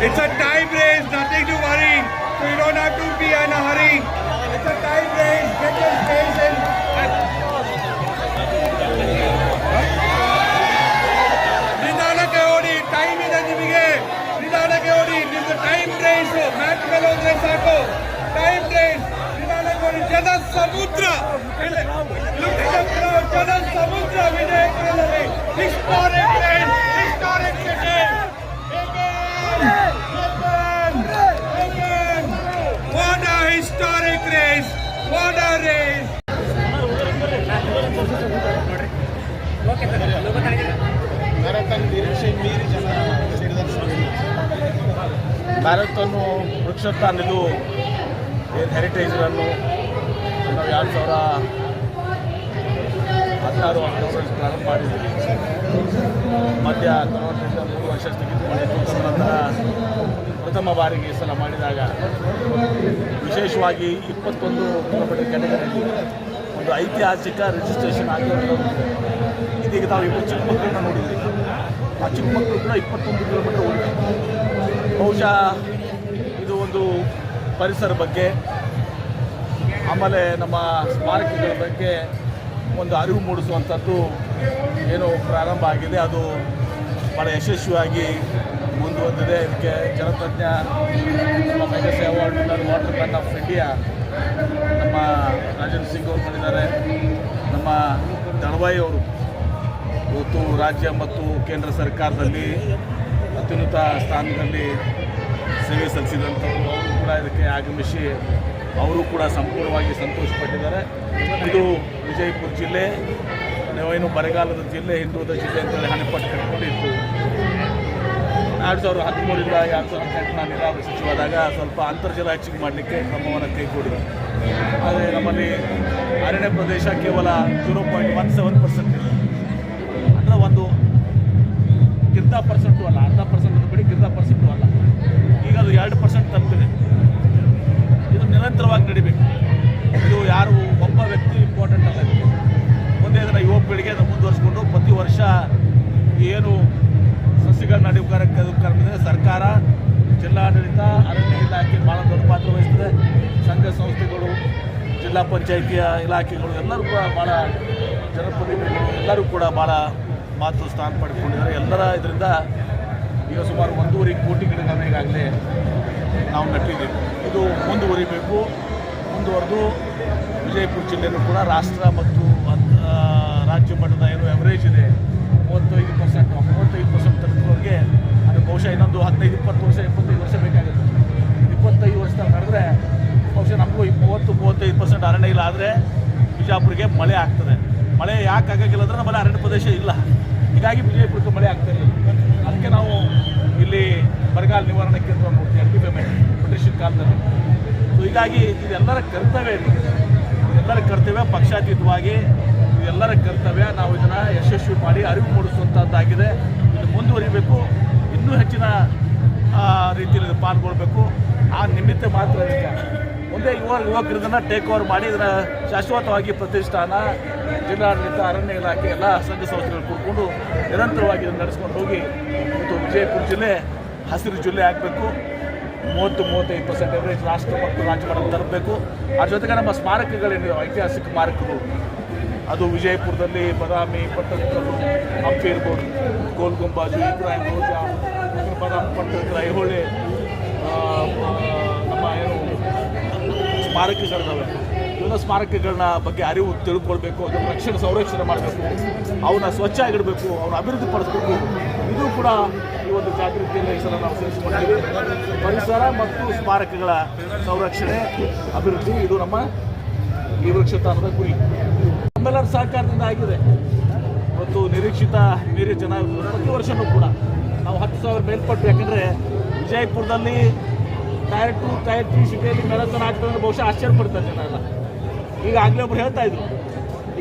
It's a time race, nothing to worry. So you don't have to be in a hurry. It's a time race. Get your space in. ನಿಧಾನಕ್ಕೆ ಓಡಿ time ಇದೆ ನಿಮಗೆ ನಿಧಾನಕ್ಕೆ ಓಡಿ ನಿಮ್ದು time race match ಮೇಲೆ ಹೋದ್ರೆ ಸಾಕು ಟೈಮ್ ರೇಸ್ ನಿಧಾನಕ್ಕೆ ಓಡಿ ಜನ ಸಮುದ್ರ Look at the crowd, ಜನ ಸಮುದ್ರ ವಿಜಯಪುರದಲ್ಲಿ ಹಿಸ್ಟಾರಿಕ್ ರೇಸ್ ಹಿಸ್ಟಾರಿಕ್ What ಭಾರತವನ್ನು race! ಅನ್ನೋದು ಏನು ಹೆರಿಟೇಜ್ ರನ್ನು ನಾವು ಎರಡು ಸಾವಿರ ಹದಿನಾರು ಹದಿನೇಳು ಪ್ರಾರಂಭ ಮಾಡಿದ್ದೀವಿ ಮಧ್ಯ ಕೊರೋನಾದಿಂದ ಮೂರು ವರ್ಷ ಮಾಡಿದ್ದು ನಂತರ ಪ್ರಥಮ ಬಾರಿಗೆ ಈ ಸಲ ಮಾಡಿದಾಗ ವಿಶೇಷವಾಗಿ ಇಪ್ಪತ್ತೊಂದು ಕಿಲೋಮೀಟರ್ ಕೆಟಗರಿಯಲ್ಲಿ ಒಂದು ಐತಿಹಾಸಿಕ ರಿಜಿಸ್ಟ್ರೇಷನ್ ಆಗಿರೋದು ಇದೀಗ ನಾವು ಇಬ್ಬರು ಚಿಕ್ಕ ಮಕ್ಕಳನ್ನ ನೋಡಿದ್ವಿ ಆ ಚಿಕ್ಕ ಮಕ್ಕಳು ಕೂಡ ಇಪ್ಪತ್ತೊಂದು ಕಿಲೋಮೀಟರ್ ಓಡಿದೆ ಬಹುಶಃ ಇದು ಒಂದು ಪರಿಸರ ಬಗ್ಗೆ, ಆಮೇಲೆ ನಮ್ಮ ಸ್ಮಾರಕಗಳ ಬಗ್ಗೆ ಒಂದು ಅರಿವು ಮೂಡಿಸುವಂಥದ್ದು ಏನು ಪ್ರಾರಂಭ ಆಗಿದೆ. ಅದು ಭಾಳ ಯಶಸ್ವಿಯಾಗಿ ಮುಂದುವರೆದಿದೆ. ಇದಕ್ಕೆ ಜಲತಜ್ಞ ನಮ್ಮ Magsaysay award winner water man of India ನಮ್ಮ ರಾಜೇಂದ್ರ ಸಿಂಗ್ ಅವರು ಬಂದಿದ್ದಾರೆ. ನಮ್ಮ ದಳವಾಯಿ ಅವರು, ಇವತ್ತು ರಾಜ್ಯ ಮತ್ತು ಕೇಂದ್ರ ಸರ್ಕಾರದಲ್ಲಿ ಅತ್ಯುನ್ನತ ಸ್ಥಾನದಲ್ಲಿ ಸೇವೆ ಸಲ್ಲಿಸಿದಂಥವರು ಅವರು ಕೂಡ ಇದಕ್ಕೆ ಆಗಮಿಸಿ ಅವರು ಕೂಡ ಸಂಪೂರ್ಣವಾಗಿ ಸಂತೋಷಪಟ್ಟಿದ್ದಾರೆ. ಇದು ವಿಜಯಪುರ ಜಿಲ್ಲೆ ನಾವೇನು ಬರಗಾಲದ ಜಿಲ್ಲೆ, ಹಿಂದುಳಿದ ಜಿಲ್ಲೆ ಅಂತೇಳಿ ಹಣೆಪಟ್ಟು ಕಟ್ಕೊಂಡಿತ್ತು. ಎರಡು ಸಾವಿರದ ಹದಿಮೂರರಿಂದ ಎರಡು ಸಾವಿರದ ಹದಿನೆಂಟು ನೀರಾವರಿ ಸಚಿವಾದಾಗ ಸ್ವಲ್ಪ ಅಂತರ್ಜಲ ಹೆಚ್ಚಿಗೆ ಮಾಡಲಿಕ್ಕೆ ಕ್ರಮವನ್ನು ಕೈಗೂಡಿದೆ. ಆದರೆ ನಮ್ಮಲ್ಲಿ ಅರಣ್ಯ ಪ್ರದೇಶ ಕೇವಲ zero point one seven percent ಇದೆ ಅಂದರೆ ಒಂದು ಗಿರ್ಧ ಪರ್ಸೆಂಟು ಅಲ್ಲ, ಅರ್ಧ ಪರ್ಸೆಂಟ್ ಬಿಡಿ ಗಿರ್ಧ ಪರ್ಸೆಂಟು ಅಲ್ಲ. ಈಗ ಅದು ಎರಡು ಪರ್ಸೆಂಟ್ ತಲುಪಿದೆ. ಇದು ನಿರಂತರವಾಗಿ ನಡಿಬೇಕು. ಇದು ಯಾರು ಒಬ್ಬ ವ್ಯಕ್ತಿ ಇಂಪಾರ್ಟೆಂಟ್ ಅಲ್ಲ. ಮುಂದೆ ಇದನ್ನು ಯುವ ಪೀಳಿಗೆ ಮುಂದುವರಿಸ್ಕೊಂಡು ಪ್ರತಿ ವರ್ಷ ಏನು ಸಸಿಗಳ ನಡೆಯುವುದಕ್ಕೆ ಕಾರಣ ಸರ್ಕಾರ, ಜಿಲ್ಲಾಡಳಿತ, ಅರಣ್ಯ ಇಲಾಖೆ ಭಾಳ ದೊಡ್ಡ ಪಾತ್ರ ವಹಿಸ್ತದೆ ಸಂಘ ಸಂಸ್ಥೆಗಳು, ಜಿಲ್ಲಾ ಪಂಚಾಯಿತಿಯ ಇಲಾಖೆಗಳು ಎಲ್ಲರೂ ಕೂಡ ಭಾಳ ಜನಪ್ರತಿನಿಧಿಗಳು ಎಲ್ಲರೂ ಕೂಡ ಭಾಳ ಮಾತು ಸ್ಥಾನ ಪಡೆದುಕೊಂಡಿದ್ದಾರೆ. ಎಲ್ಲರ ಇದರಿಂದ ಈಗ ಸುಮಾರು ಒಂದೂವರೆ ಕೋಟಿ ಗಿಡ ನಾವು ನಟ್ಟಿದ್ದೀವಿ. ಇದು ಮುಂದುವರಿಬೇಕು. ಮುಂದುವರೆದು ವಿಜಯಪುರ ಜಿಲ್ಲೆಯಲ್ಲೂ ಕೂಡ ರಾಷ್ಟ್ರ ಮತ್ತು ರಾಜ್ಯ ಮಟ್ಟದ ಏನು ಎವರೇಜ್ ಇದೆ ಮೂವತ್ತೈದು ಪರ್ಸೆಂಟ್ ಮೂವತ್ತೈದು ಪರ್ಸೆಂಟ್ ತಲುಪೋರಿಗೆ ಅದು ಬಹುಶಃ ಇನ್ನೊಂದು ಹದಿನೈದು, ಇಪ್ಪತ್ತು ವರ್ಷ, ಇಪ್ಪತ್ತೈದು ವರ್ಷ ಬೇಕಾಗುತ್ತೆ. ಇಪ್ಪತ್ತೈದು ವರ್ಷ ನಡೆದ್ರೆ ಬಹುಶಃ ನಮಗೂ ಮೂವತ್ತು, ಮೂವತ್ತೈದು ಪರ್ಸೆಂಟ್ ಅರಣ್ಯ ಇಲ್ಲ ಆದರೆ ಬಿಜಾಪುರಿಗೆ ಮಳೆ ಆಗ್ತದೆ. ಮಳೆ ಯಾಕೆ ಆಗೋಕ್ಕಿಲ್ಲ ಅಂದರೆ ನಮ್ಮಲ್ಲಿ ಅರಣ್ಯ ಪ್ರದೇಶ ಇಲ್ಲ. ಹೀಗಾಗಿ ಬಿಜಾಪುರಕ್ಕೆ ಮಳೆ ಆಗ್ತಾ ಇಲ್ಲ ಅದಕ್ಕೆ ನಾವು ಇಲ್ಲಿ ಬರಗಾಲ ನಿವಾರಣೆ ಕೇಂದ್ರ ನೋಡ್ತೀವಿ ಎಲ್ ಪೇಮೆಂಟ್ ಬ್ರಿಟಿಷನ್ ಕಾಲದಲ್ಲಿ. ಸೊ ಹೀಗಾಗಿ ಇದೆಲ್ಲರ ಕರ್ತವ್ಯ ಇದೆ. ಇದೆಲ್ಲರ ಕರ್ತವ್ಯ ಪಕ್ಷಾತೀತವಾಗಿ ಇದೆಲ್ಲರ ಕರ್ತವ್ಯ ನಾವು ಇದನ್ನು ಯಶಸ್ವಿ ಮಾಡಿ ಅರಿವು ಮೂಡಿಸುವಂಥದ್ದಾಗಿದೆ ಇದು ಮುಂದುವರಿಬೇಕು. ಇನ್ನೂ ಹೆಚ್ಚಿನ ರೀತಿಯಲ್ಲಿ ಪಾಲ್ಗೊಳ್ಬೇಕು. ಆ ನಿಮಿತ್ತ ಮಾತ್ರ ಒಂದೇ ಯುವ ಯುವಕರು ಇದನ್ನು ಟೇಕ್ ಓವರ್ ಮಾಡಿ ಇದನ್ನು ಶಾಶ್ವತವಾಗಿ ಪ್ರತಿಷ್ಠಾನ, ಜಿಲ್ಲಾಡಳಿತ, ಅರಣ್ಯ ಇಲಾಖೆ ಎಲ್ಲ ಸಂಘ ಸಂಸ್ಥೆಗಳು ಕೂಡಿಕೊಂಡು ನಿರಂತರವಾಗಿ ಇದನ್ನು ನಡೆಸ್ಕೊಂಡು ಹೋಗಿ ಇವತ್ತು ವಿಜಯಪುರ ಜಿಲ್ಲೆ, ಹಸಿರು ಜಿಲ್ಲೆ ಆಗಬೇಕು. ಮೂವತ್ತು, ಮೂವತ್ತೈದು ಪರ್ಸೆಂಟ್ ಎವರೇಜ್ ರಾಷ್ಟ್ರ ಮತ್ತು ರಾಜ್ಯ ತರಬೇಕು. ಅದ್ರ ಜೊತೆಗೆ ನಮ್ಮ ಸ್ಮಾರಕಗಳೇನಿವೆ ಐತಿಹಾಸಿಕ ಸ್ಮಾರಕಗಳು. ಅದು ವಿಜಯಪುರದಲ್ಲಿ ಬದಾಮಿ ಪಟ್ಟದಕಲ್ಲು ಹಂಪಿ ಇರ್ಬೋದು, ಗೋಲ್ ಗುಂಬಾಜು ಇಬ್ರಾಹಿಂ ರೋಜಾ ಬದಾಮಿ ಪಟ್ಟದಕಲ್ಲು ಐಹೊಳೆ ನಮ್ಮ ಏನು ಸ್ಮಾರಕಗಳಿದ್ದಾವೆ ಇವೆಲ್ಲ ಸ್ಮಾರಕಗಳನ್ನ ಬಗ್ಗೆ ಅರಿವು ತಿಳ್ಕೊಳ್ಬೇಕು, ಅದನ್ನು ರಕ್ಷಣೆ, ಸಂರಕ್ಷಣೆ ಮಾಡಬೇಕು ಅವನ್ನ ಸ್ವಚ್ಛ ಆಗಿಡಬೇಕು ಅವನ್ನ ಅಭಿವೃದ್ಧಿ ಪಡಿಸ್ಬೇಕು. ಇದು ಕೂಡ ಈ ಒಂದು ಜಾಗೃತಿಯಲ್ಲಿ ಸಲ ನಾವು ಸೇರಿಸಿಕೊಂಡಿದ್ದೀವಿ. ಪರಿಸರ ಮತ್ತು ಸ್ಮಾರಕಗಳ ಸಂರಕ್ಷಣೆ, ಅಭಿವೃದ್ಧಿ, ಇದು ನಮ್ಮ ಈ ವೃಕ್ಷತಾನದ ಗುರಿ. ನಮ್ಮೆಲ್ಲರ ಸಹಕಾರದಿಂದ ಆಗಿದೆ. ಮತ್ತು ನಿರೀಕ್ಷಿತ ಮೀರಿ ಜನ ಪ್ರತಿ ವರ್ಷವೂ ಕೂಡ ನಾವು ಹತ್ತು ಸಾವಿರ ಮೇಲ್ಪಟ್ಟು, ಯಾಕಂದರೆ ವಿಜಯಪುರದಲ್ಲಿ ಟೈರ್ ಟು ಟೈರ್ ತ್ರೀ ಸಿಟಿಯಲ್ಲಿ ಮ್ಯಾರಥಾನ್ ಆಗ್ತದೆ ಅಂದರೆ ಬಹುಶಃ ಆಶ್ಚರ್ಯ ಪಡ್ತಾರೆ ಜನ ಎಲ್ಲ ಈಗ ಆಗಲೇ ಒಬ್ರು ಹೇಳ್ತಾ ಇದ್ರು,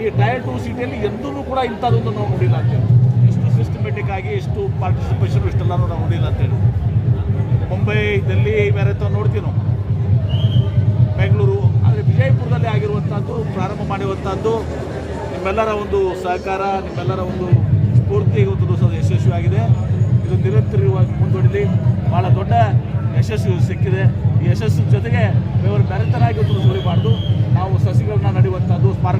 ಈ ಟೈರ್ ಟು ಸಿಟಿಯಲ್ಲಿ ಎಂದೂ ಕೂಡ ಇಂಥದ್ದೊಂದು ನಾವು ನೋಡಿಲ್ಲ ಅಂತೇಳಿ ಇಷ್ಟು ಸಿಸ್ಟಮೆಟಿಕ್ ಆಗಿ ಇಷ್ಟು ಪಾರ್ಟಿಸಿಪೇಷನ್ ಇಷ್ಟೆಲ್ಲನೂ ನಾವು ನೋಡಿಲ್ಲ ಅಂತೇಳಿ ಮುಂಬೈ ದಲ್ಲಿ ಮ್ಯಾರಥಾನ್ ನೋಡ್ತೀವಿ ನಾವು. ಬೆಂಗಳೂರು, ಆದರೆ ವಿಜಯಪುರದಲ್ಲಿ ಆಗಿರುವಂಥದ್ದು ಪ್ರಾರಂಭ ಮಾಡಿರುವಂಥದ್ದು ನಿಮ್ಮೆಲ್ಲರ ಒಂದು ಸಹಕಾರ, ನಿಮ್ಮೆಲ್ಲರ ಒಂದು ಸ್ಫೂರ್ತಿ ಇವತ್ತು ದಿವಸದ ಯಶಸ್ವಿಯಾಗಿದೆ. ಇದು ನಿರಂತರವಾಗಿ ಮುಂದೂಡಲಿ ಭಾಳ ದೊಡ್ಡ ಯಶಸ್ಸು ಸಿಕ್ಕಿದೆ. ಈ ಯಶಸ್ಸು ಜೊತೆಗೆ ಇವರು ಇವತ್ತು ಸುರಿಬಾರ್ದು ನಾವು ಸಸಿಗಳನ್ನ ನಡೆಯುವಂಥದ್ದು ಸ್ಮಾರಕ